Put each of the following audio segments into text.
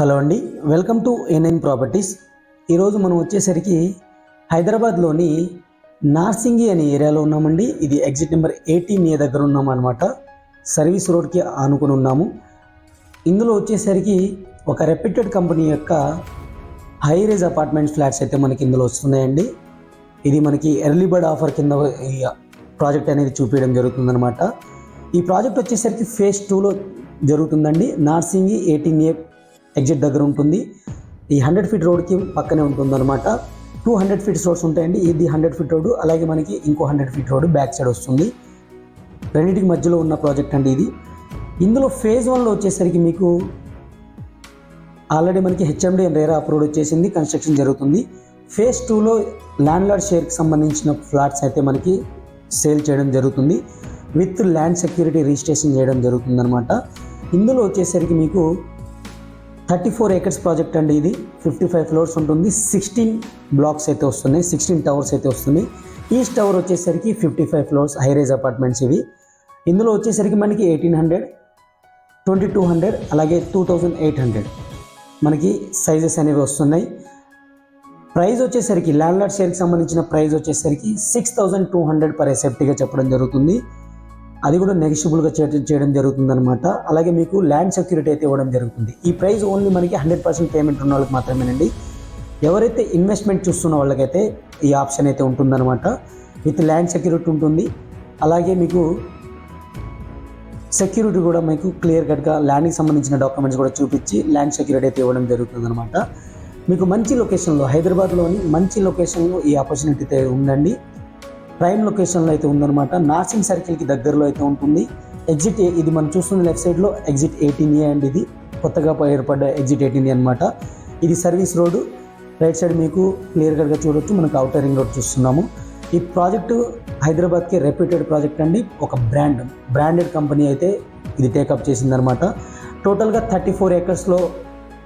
Hello అండి welcome to NN properties. ఈరోజు మనం వచ్చేసరికి హైదరాబాద్లోని నార్సింగి అనే ఏరియాలో ఉన్నామండి. ఇది ఎగ్జిట్ నెంబర్ ఎయిటీన్ ఏ దగ్గర ఉన్నాం అనమాట సర్వీస్ రోడ్కి ఆనుకుని ఉన్నాము. ఇందులో వచ్చేసరికి ఒక రెప్యూటెడ్ కంపెనీ యొక్క హై రేజ్ అపార్ట్మెంట్ ఫ్లాట్స్ అయితే మనకి ఇందులో వస్తున్నాయండి. ఇది మనకి ఎర్లీ బర్డ్ ఆఫర్ కింద ప్రాజెక్ట్ అనేది చూపించడం జరుగుతుందన్నమాట. ఈ ప్రాజెక్ట్ వచ్చేసరికి ఫేజ్ టూలో జరుగుతుందండి. నార్సింగి ఎయిటీన్ ఏ ఎగ్జిట్ దగ్గర ఉంటుంది. ఈ హండ్రెడ్ ఫీట్ రోడ్కి పక్కనే ఉంటుందన్నమాట. టూ హండ్రెడ్ ఫీట్ రోడ్స్ ఉంటాయండి. ఇది హండ్రెడ్ ఫీట్ రోడ్ అలాగే మనకి ఇంకో hundred feet road back side వస్తుంది. రెండింటికి మధ్యలో ఉన్న ప్రాజెక్ట్ అండి ఇది. ఇందులో ఫేజ్ వన్లో వచ్చేసరికి మీకు ఆల్రెడీ మనకి హెచ్ఎండి అండ్ రేరా అప్రూవ్డ్ వచ్చేసింది కన్స్ట్రక్షన్ జరుగుతుంది. ఫేజ్ టూలో ల్యాండ్ లార్డ్ షేర్కి సంబంధించిన ఫ్లాట్స్ అయితే మనకి సేల్ చేయడం జరుగుతుంది. విత్ ల్యాండ్ సెక్యూరిటీ రిజిస్ట్రేషన్ చేయడం జరుగుతుందనమాట ఇందులో వచ్చేసరికి మీకు థర్టీ ఫోర్ ఏకర్స్ ప్రాజెక్ట్ అండి ఇది. ఫిఫ్టీ ఫైవ్ ఫ్లోర్స్ ఉంటుంది. సిక్స్టీన్ బ్లాక్స్ అయితే వస్తున్నాయి. సిక్స్టీన్ టవర్స్ అయితే వస్తున్నాయి ఈస్ట్ టవర్ వచ్చేసరికి fifty five floors high rise apartments ఇవి. ఇందులో వచ్చేసరికి మనకి eighteen hundred twenty two hundred అలాగే టూ థౌజండ్ ఎయిట్ హండ్రెడ్ మనకి సైజెస్ అనేవి వస్తున్నాయి. ప్రైస్ వచ్చేసరికి ల్యాండ్ లార్డ్ షేర్కి సంబంధించిన ప్రైస్ వచ్చేసరికి six thousand two hundred per ఎసెప్టీగా చెప్పడం జరుగుతుంది. అది కూడా నెగిషియబుల్గా చేయడం చేయడం జరుగుతుంది అనమాట అలాగే మీకు ల్యాండ్ సెక్యూరిటీ అయితే ఇవ్వడం జరుగుతుంది. ఈ ప్రైస్ ఓన్లీ మనకి హండ్రెడ్ పర్సెంట్ పేమెంట్ ఉన్న వాళ్ళకి మాత్రమేనండి. ఎవరైతే ఇన్వెస్ట్మెంట్ చూస్తున్న వాళ్ళకైతే ఈ ఆప్షన్ అయితే ఉంటుందన్నమాట. విత్ ల్యాండ్ సెక్యూరిటీ ఉంటుంది. అలాగే మీకు సెక్యూరిటీ కూడా మీకు క్లియర్ కట్గా ల్యాండ్కి సంబంధించిన డాక్యుమెంట్స్ కూడా చూపించి ల్యాండ్ సెక్యూరిటీ అయితే ఇవ్వడం జరుగుతుంది అనమాట మీకు మంచి లొకేషన్లో హైదరాబాద్లోని మంచి లొకేషన్లో ఈ ఆపర్చునిటీ అయితే ఉందండి. ప్రైమ్ లొకేషన్లో అయితే ఉందన్నమాట. నార్సింగ్ సర్కిల్కి దగ్గరలో అయితే ఉంటుంది. ఎగ్జిట్ ఇది మనం చూస్తున్న లెఫ్ట్ సైడ్లో ఎగ్జిట్ ఎయిటీన్ ఏ అండ్ ఇది కొత్తగా ఏర్పడ్డ ఎగ్జిట్ ఎయిటీన్ ఏ అనమాట ఇది సర్వీస్ రోడ్డు. రైట్ సైడ్ మీకు క్లియర్ కట్గా చూడొచ్చు. మనకు అవుటర్ రింగ్ రోడ్ చూస్తున్నాము. ఈ ప్రాజెక్టు హైదరాబాద్కి రెప్యూటెడ్ ప్రాజెక్ట్ అండి. ఒక బ్రాండ్ బ్రాండెడ్ కంపెనీ అయితే ఇది టేకప్ చేసిందనమాట టోటల్గా థర్టీ ఫోర్ ఏకర్స్లో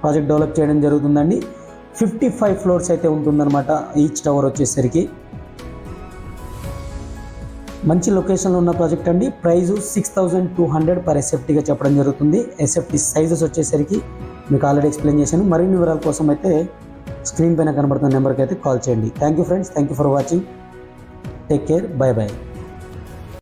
ప్రాజెక్ట్ డెవలప్ చేయడం జరుగుతుందండి. ఫిఫ్టీ ఫైవ్ ఫ్లోర్స్ అయితే ఉంటుందన్నమాట. ఈచ్ టవర్ వచ్చేసరికి. మంచి లొకేషన్లో ఉన్న ప్రాజెక్ట్ అండి. Price six thousand two hundred per ఎస్ఎఫ్టీగా చెప్పడం జరుగుతుంది. ఎస్ఎఫ్టీ సైజెస్ వచ్చేసరికి మీకు ఆల్రెడీ ఎక్స్ప్లెయిన్ చేశాను. మరిన్ని వివరాల కోసం అయితే స్క్రీన్ పైన కనబడుతున్న నెంబర్కి అయితే కాల్ చేయండి. Thank you friends thank you for watching take care bye bye